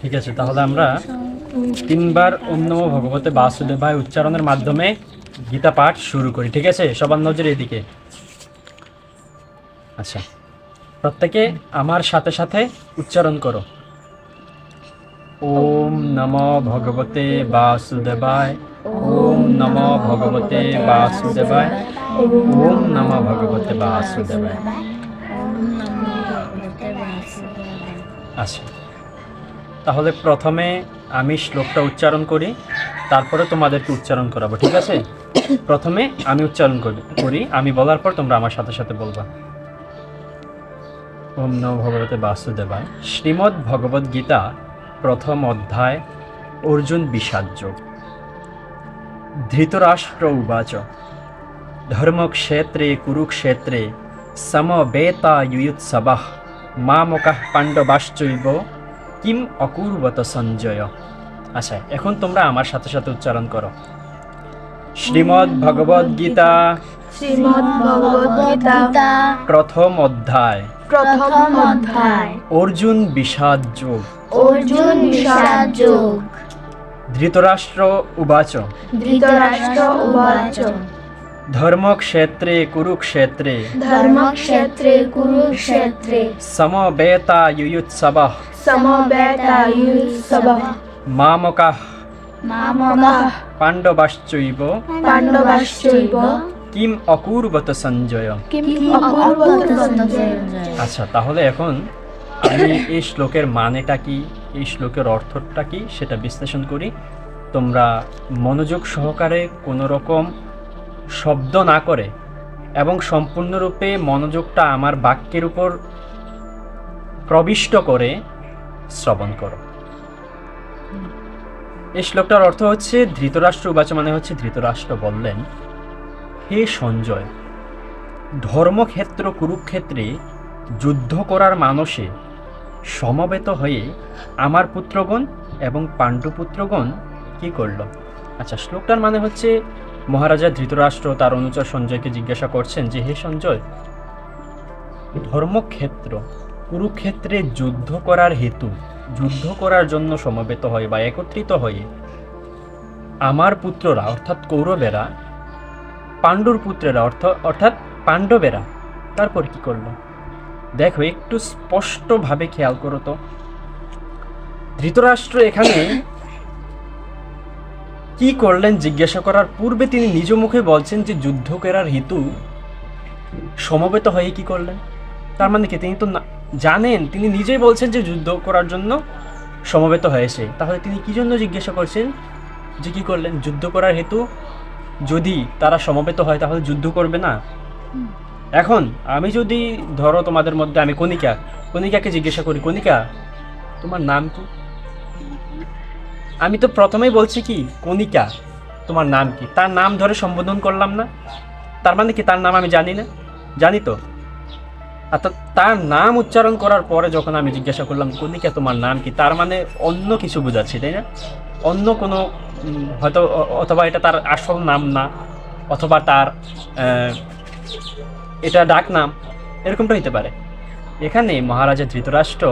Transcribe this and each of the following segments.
ঠিক আছে, তাহলে আমরা তিনবার ওম নমো ভগবতে বাসুদেবায় উচ্চারণের মাধ্যমে গীতা পাঠ শুরু করি, ঠিক আছে? সবার নজর এদিকে। আচ্ছা প্রত্যেকে আমার সাথে সাথে উচ্চারণ করো। ওম নম ভগবতে বাসুদেবায়, ওম নম ভগবতে বাসুদেবায়, ওম নম ভগবতে বাসুদেবায়। আচ্ছা। তাহলে প্রথমে আমি শ্লোকটা উচ্চারণ করি, তারপরে তোমাদেরকে উচ্চারণ করাবো, ঠিক আছে? প্রথমে আমি উচ্চারণ করি আমি বলার পর তোমরা আমার সাথে সাথে বলবা। ওম নম ভগবতে বাসুদেবায়। শ্রীমদ্ ভগবদ গীতা, প্রথম অধ্যায়, অর্জুন বিষাদযোগ ধৃতরাষ্ট্র উবাচ। ধর্মক্ষেত্রে, কুরুক্ষেত্রে সমবেতা ইয়ুৎসবঃ মামকঃ পাণ্ডবাশ্চৈব। কিম অকুর্বত সঞ্জয়। আচ্ছা এখন তোমরা আমার সাথে সাথে উচ্চারণ করো। শ্রীমদ্ ভগবদ গীতা। শ্রীমদ্ প্রথম অধ্যায়। প্রথম অধ্যায়। অর্জুন বিষাদ যোগ। অর্জুন বিষাদ যোগ। ধৃতরাষ্ট্র উবাচ। ধৃতরাষ্ট্র উবাচ। ধর্মক্ষেত্রে কুরুক্ষেত্রে। ধর্মক্ষেত্রে কুরুক্ষেত্রে। সমবেতা সমবেতায়ুসবহ মামকাহ মামকাহ পাণ্ডবাশ্চৈব পাণ্ডবাশ্চৈব কিম অকুর্বত সঞ্জয় আচ্ছা তাহলে এখন আমি এই শ্লোকের মানেটা কি এই শ্লোকের অর্থটা কি সেটা বিশ্লেষণ করি তোমরা মনোযোগ সহকারে কোনো রকম শব্দ না করে এবং সম্পূর্ণরূপে মনোযোগটা আমার বাক্যের উপর প্রবিষ্ট করে শ্রবণ করো। এই শ্লোকটার অর্থ হচ্ছে, ধৃতরাষ্ট্র উবাচ মানে হচ্ছে ধৃতরাষ্ট্র বললেন, হে সঞ্জয়, ধর্মক্ষেত্র, কুরুক্ষেত্রে যুদ্ধ করার মানসে সমবেত হয়ে আমার পুত্রগণ এবং পাণ্ডুপুত্রগণ কি করল? আচ্ছা শ্লোকটার মানে হচ্ছে, মহারাজা ধৃতরাষ্ট্র তার অনুচর সঞ্জয়কে জিজ্ঞাসা করছেন যে, হে সঞ্জয়, ধর্মক্ষেত্র কুরুক্ষেত্রে যুদ্ধ করার হেতু, যুদ্ধ করার জন্য সমবেত হয় বা একত্রিত হয়ে আমার পুত্ররা, অর্থাৎ কৌরবেরা, পাণ্ডুর পুত্রেরা, অর্থ, অর্থাৎ পাণ্ডবেরা, তারপর কি করল? দেখো, একটু স্পষ্টভাবে খেয়াল করো তো। ধৃতরাষ্ট্র এখানে কি করলেন জিজ্ঞাসা করার পূর্বে তিনি নিজ মুখে বলছেন যে যুদ্ধ করার হেতু সমবেত হয়ে কি করলেন? তার মানে কি, তিনি তো না- জানেন, তিনি নিজেই বলছেন যে যুদ্ধ করার জন্য সমবেত হয়েছে। তাহলে তিনি কি জন্য জিজ্ঞাসা করছেন? যে কি করলেন? যুদ্ধ করার হেতু যদি তারা সমবেত হয়, তাহলে যুদ্ধ করবে না? এখন, আমি যদি ধরো তোমাদের মধ্যে আমি কণিকা, কণিকাকে জিজ্ঞাসা করি, কণিকা, তোমার নাম কি? আমি তো প্রথমেই বলছি কি, কণিকা, তোমার নাম কি? তার নাম ধরে সম্বোধন করলাম না। তার মানে কি তার নাম আমি জানি না? জানি তো। আর তার নাম উচ্চারণ করার পরে যখন আমি জিজ্ঞাসা করলাম, কণিকা, তোমার নাম কি? তার মানে অন্য কিছু বোঝাচ্ছি, তাই না? অন্য কোনো হয়তো অথবা এটা তার আসল নাম না, অথবা তার এটা ডাক নাম, এরকমটা হইতে পারে। এখানে মহারাজা ধৃতরাষ্ট্র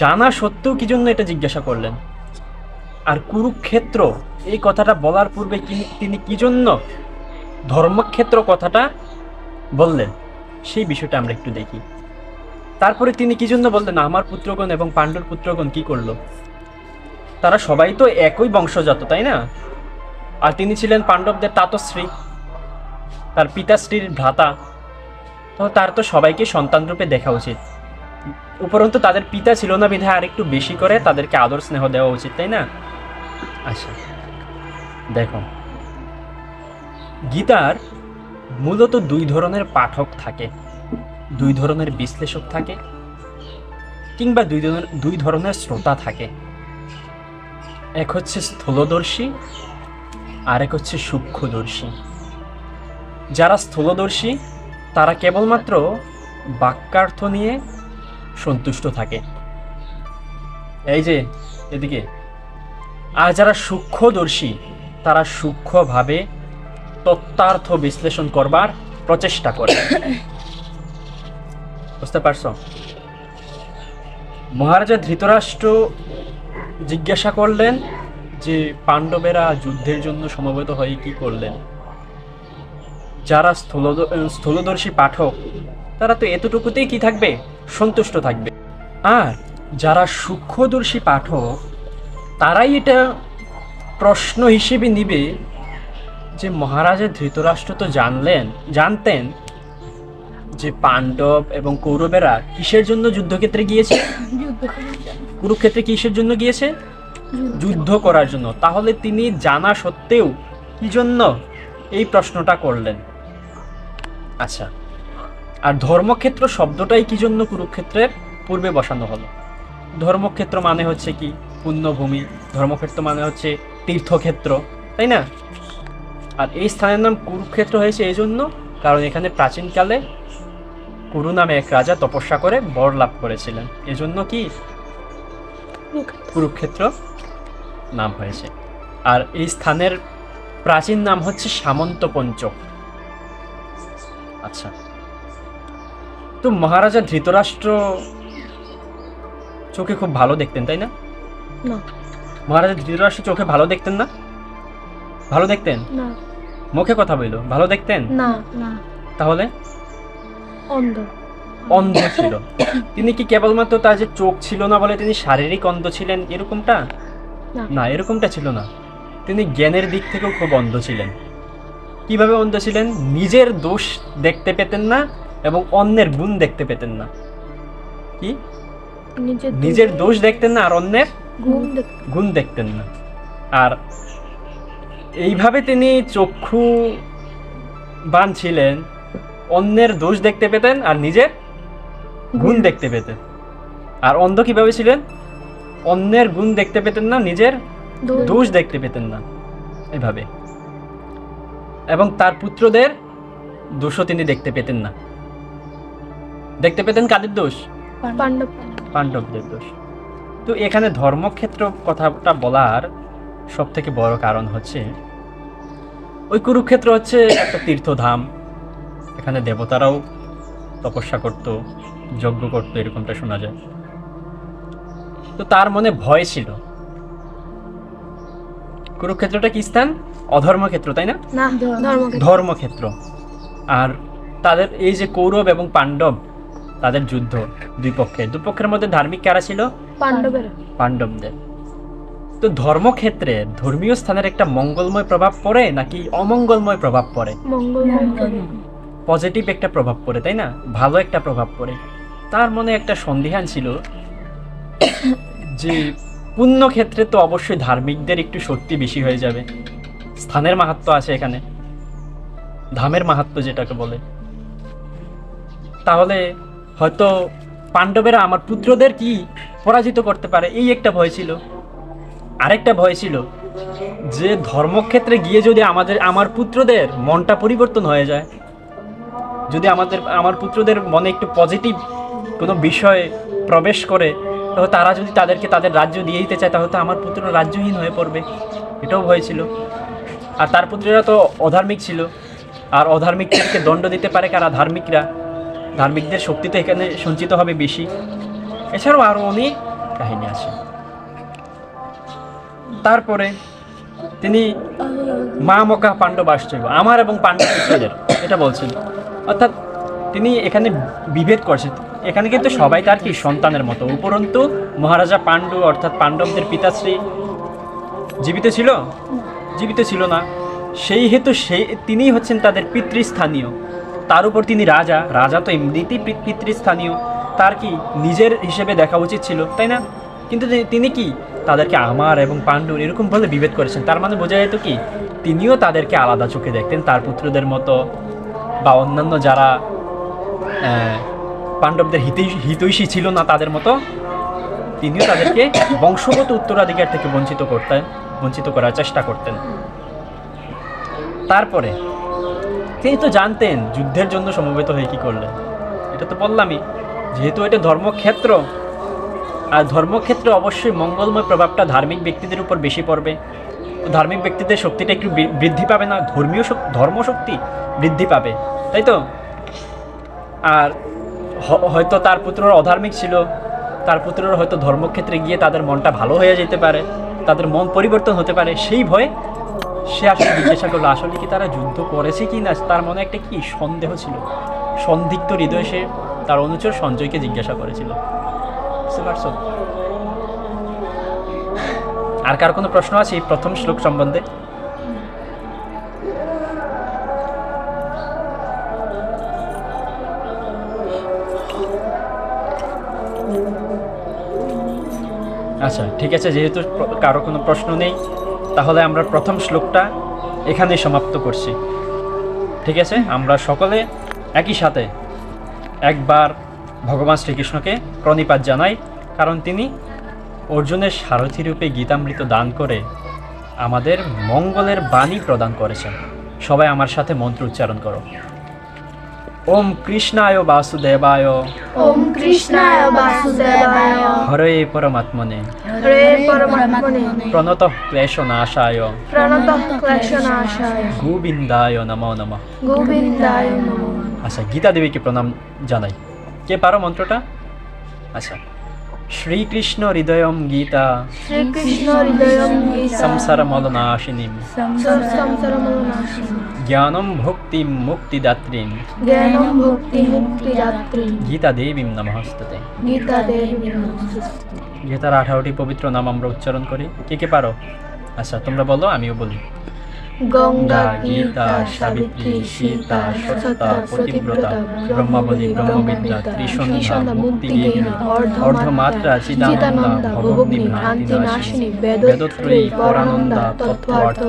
জানা সত্ত্বেও কি জন্য এটা জিজ্ঞাসা করলেন? আর কুরুক্ষেত্র, এই কথাটা বলার পূর্বে তিনি কি জন্য ধর্মক্ষেত্র কথাটা বললেন? সেই বিষয়টা আমরা একটু দেখি। তারপরে তিনি কি জন্য বললেন, আমার পুত্রগণ এবং পাণ্ডুর পুত্রগণ কি করল? তারা সবাই তো একই বংশজাত, তাই না? আর তিনি ছিলেন পাণ্ডবদের তাতশ্রী তার পিতাশ্রীর ভ্রাতা। তো তার তো সবাইকে সন্তান রূপে দেখা উচিত। উপরন্তু তাদের পিতা ছিল না বিধায় আর একটু বেশি করে তাদেরকে আদর স্নেহ দেওয়া উচিত, তাই না? আচ্ছা দেখো। গীতার মূলত দুই ধরনের পাঠক থাকে। দুই ধরনের বিশ্লেষক থাকে কিংবা দুই ধরনের দুই ধরনের শ্রোতা থাকে। এক হচ্ছে স্থূলদর্শী আর এক হচ্ছে সূক্ষ্মদর্শী। যারা স্থূলদর্শী, তারা কেবলমাত্র বাক্যার্থ নিয়ে সন্তুষ্ট থাকে। এই যে, এদিকে। আর যারা সূক্ষ্মদর্শী, তারা সূক্ষ্মভাবে তত্ত্বার্থ বিশ্লেষণ করবার প্রচেষ্টা করে। বুঝতে পারছ? মহারাজা ধৃতরাষ্ট্র জিজ্ঞাসা করলেন যে, পাণ্ডবেরা যুদ্ধের জন্য সমবেত হয়ে কি করলেন? যারা স্থলদ স্থলদর্শী পাঠক, তারা তো এতটুকুতেই কি থাকবে? সন্তুষ্ট থাকবে। আর যারা সূক্ষ্মদর্শী পাঠক, তারাই এটা প্রশ্ন হিসেবে নিবে যে মহারাজা ধৃতরাষ্ট্র তো জানলেন, জানতেন যে পাণ্ডব এবং কৌরবেরা কিসের জন্য যুদ্ধক্ষেত্রে গিয়েছে? কুরুক্ষেত্রে কিসের জন্য গিয়েছে? যুদ্ধ করার জন্য। তাহলে তিনি জানা সত্ত্বেও কি জন্য এই প্রশ্নটা করলেন? আচ্ছা আর ধর্মক্ষেত্র শব্দটাই কি জন্য কুরুক্ষেত্রের পূর্বে বসানো হলো? ধর্মক্ষেত্র মানে হচ্ছে কি? পুণ্যভূমি। ধর্মক্ষেত্র মানে হচ্ছে তীর্থক্ষেত্র, তাই না? আর এই স্থানের নাম কুরুক্ষেত্র হয়েছে এই জন্য কারণ এখানে প্রাচীনকালে কুরু নামে এক রাজা তপস্যা করে বর লাভ করেছিলেন। এজন্য কি কুরুক্ষেত্র নাম হয়েছে। আর এই স্থানের প্রাচীন নাম হচ্ছে সামন্ত পঞ্চক আচ্ছা। তো মহারাজা ধৃতরাষ্ট্র চোখে খুব ভালো দেখতেন তাই না? না। মহারাজা ধৃতরাষ্ট্র চোখে ভালো দেখতেন না? ভালো দেখতেন? না। মুখে কথা বলল ভালো দেখতেন? না না। তাহলে? অন্ধ। অন্ধ ছিল। তিনি কি কেবলমাত্র তার যে চোখ ছিল না বলে তিনি শারীরিক অন্ধ ছিলেন এরকমটা? না। না এরকমটা ছিল না। তিনি জ্ঞানের দিক থেকেও খুব অন্ধ ছিলেন। কীভাবে অন্ধ ছিলেন? নিজের দোষ দেখতে পেতেন না এবং অন্যের গুণ দেখতে পেতেন না। কি? নিজের দোষ দেখতেন না আর অন্যের গুণ দেখতেন না। আর এইভাবে তিনি চক্ষু বান ছিলেন অন্যের দোষ দেখতে পেতেন আর নিজের গুণ দেখতে পেতেন। আর অন্ধ কীভাবে ছিলেন? অন্যের গুণ দেখতে পেতেন না নিজের দোষ দেখতে পেতেন না এভাবে। এবং তার পুত্রদের দোষও তিনি দেখতে পেতেন না। দেখতে পেতেন কাদের দোষ? পাণ্ডব পাণ্ডবদের দোষ। তো এখানে ধর্মক্ষেত্র কথাটা বলার সব থেকে বড় কারণ হচ্ছে ওই কুরুক্ষেত্র হচ্ছে একটা তীর্থধাম। এখানে দেবতারাও তপস্যা করত যজ্ঞ করতো এরকমটা শোনা যায়। তো তার মনে ভয় ছিল। কুরুক্ষেত্রটা কি স্থান? অধর্মক্ষেত্র তাই না? ধর্মক্ষেত্র। আর তাদের এই যে কৌরব এবং পাণ্ডব তাদের যুদ্ধ দুই পক্ষে। দুই পক্ষের মধ্যে ধার্মিক কারা ছিল? পাণ্ডবের। পাণ্ডবদের। তো ধর্মক্ষেত্রে ধর্মীয় স্থানের একটা মঙ্গলময় প্রভাব পড়ে নাকি অমঙ্গলময় প্রভাব পড়ে? পজিটিভ একটা প্রভাব পড়ে তাই না? ভালো একটা প্রভাব পড়ে। তার মনে একটা সন্দেহান ছিল যে পুণ্যক্ষেত্রে তো অবশ্যই ধার্মিকদের একটু শক্তি বেশি হয়ে যাবে। স্থানের মাহাত্ম আছে এখানে। ধামের মাহাত্ম যেটাকে বলে। তাহলে হয়তো পাণ্ডবেরা আমার পুত্রদের কি পরাজিত করতে পারে? এই একটা ভয় ছিল। আরেকটা ভয় ছিল যে ধর্মক্ষেত্রে গিয়ে যদি আমাদের, আমার পুত্রদের মনটা পরিবর্তন হয়ে যায়, যদি আমাদের, আমার পুত্রদের মনে একটু পজিটিভ কোনো বিষয়ে প্রবেশ করে তাহলে তারা যদি তাদেরকে তাদের রাজ্য দিয়ে দিতে চায়, তাহলে তো আমার পুত্র রাজ্যহীন হয়ে পড়বে। এটাও ভয় ছিল। আর তার পুত্রেরা তো অধার্মিক ছিল। আর অধার্মিকদেরকে দণ্ড দিতে পারে কারা? ধার্মিকরা। ধার্মিকদের শক্তি তো এখানে সঞ্চিত হবে বেশি। এছাড়াও আরও অনেক কাহিনী আছে। তারপরে তিনি মা মকা পাণ্ডব আশ্চর্য আমার এবং পাণ্ডব এটা বলছেন অর্থাৎ তিনি এখানে বিভেদ করছেন। এখানে কিন্তু সবাই তার কি সন্তানের মতো, উপরন্তু মহারাজা পাণ্ডু অর্থাৎ পাণ্ডবদের পিতাশ্রী জীবিত ছিল? জীবিত ছিল না। সেই হেতু সেই তিনিই হচ্ছেন তাদের পিতৃস্থানীয়। তার উপর তিনি রাজা রাজা তো এমনিতেই পিতৃস্থানীয়। তার কি নিজের হিসেবে দেখা উচিত ছিল, তাই না? কিন্তু তিনি- তিনি কি তাদেরকে আমার এবং পাণ্ডুর এরকম বলে বিভেদ করেছেন। তার মানে বোঝা যেত কি, তিনিও তাদেরকে আলাদা চোখে দেখতেন, তার পুত্রদের মতো বা অন্যান্য যারা পাণ্ডবদের হিতৈ হিতৈষী ছিল না তাদের মতো, তিনিও তাদেরকে বংশগত উত্তরাধিকার থেকে বঞ্চিত করতেন, বঞ্চিত করার চেষ্টা করতেন। তারপরে, তিনি তো জানতেন যুদ্ধের জন্য সমবেত হয়ে কি করলেন। এটা তো বললামই, যেহেতু এটা ধর্মক্ষেত্র আর ধর্মক্ষেত্রে অবশ্যই মঙ্গলময় প্রভাবটা ধার্মিক ব্যক্তিদের উপর বেশি পড়বে। ধার্মিক ব্যক্তিদের শক্তিটা একটু বৃদ্ধি পাবে না, ধর্মীয় শক- ধর্মশক্তি বৃদ্ধি পাবে, তাই তো? আর হয়তো তার পুত্ররা অধার্মিক ছিল, তার পুত্ররা হয়তো ধর্মক্ষেত্রে গিয়ে তাদের মনটা ভালো হয়ে যেতে পারে, তাদের মন পরিবর্তন হতে পারে, সেই ভয়ে সে আসলে জিজ্ঞাসা করল, আসলে কি তারা যুদ্ধ করেছে কি না? তার মনে একটা কি সন্দেহ ছিল, সন্দিগ্ধ হৃদয়ে সে তার অনুচর সঞ্জয়কে জিজ্ঞাসা করেছিল। বুঝতে পারছ? আর কার কোনো প্রশ্ন আছে এই প্রথম শ্লোক সম্বন্ধে? আচ্ছা ঠিক আছে, যেহেতু কারও কোনো প্রশ্ন নেই, তাহলে আমরা প্রথম শ্লোকটা এখানেই সমাপ্ত করছি। ঠিক আছে, আমরা সকলে একই সাথে একবার ভগবান শ্রীকৃষ্ণকে প্রণিপাত জানাই কারণ তিনি অর্জুনের সারথী রূপে গীতামৃত দান করে আমাদের মঙ্গলের বাণী প্রদান করেছেন। সবাই আমার সাথে মন্ত্র উচ্চারণ করো। ওম কৃষ্ণায় বাসুদেবায়। ওম কৃষ্ণায় বাসুদেবায়। হরে পরমাত্মনে। হরে পরমাত্মনে। প্রণত ক্লেশ নাশায় প্রণত ক্লেশনাশায়। গোবিন্দায় নমো নমঃ। গোবিন্দায় নমঃ আচ্ছা গীতা দেবীকে প্রণাম জানাই। কে পারো মন্ত্রটা? আচ্ছা। শ্রীকৃষ্ণ হৃদয়ম গীতা। শ্রীকৃষ্ণ হৃদয়ম গীতা। সংসার মলনাশিনীম। সংসারমলনাশিনী জ্ঞানম ভক্তিম মুক্তিদাত্রীম। জ্ঞানম ভক্তি মুক্তি রাত্রি গীতা দেবীম নমস্তুতে। গীতা গীতার আঠারোটি পবিত্র নাম আমরা উচ্চারণ করি। কে কে পারো? আচ্ছা তোমরা বলো আমিও বলি। গঙ্গা গীতা সাবিত্রী সীতা সততা পতিব্রতা ব্রহ্মাবলী ব্রহ্মবিদ্যা ত্রিসন্ধ্যা মুক্তিগেহিনী অর্ধমাত্রা চিদানন্দা ভবগ্নি ভ্রান্তি নাশিনী বেদত্রয়ী পরানন্দা তত্ত্বার্থ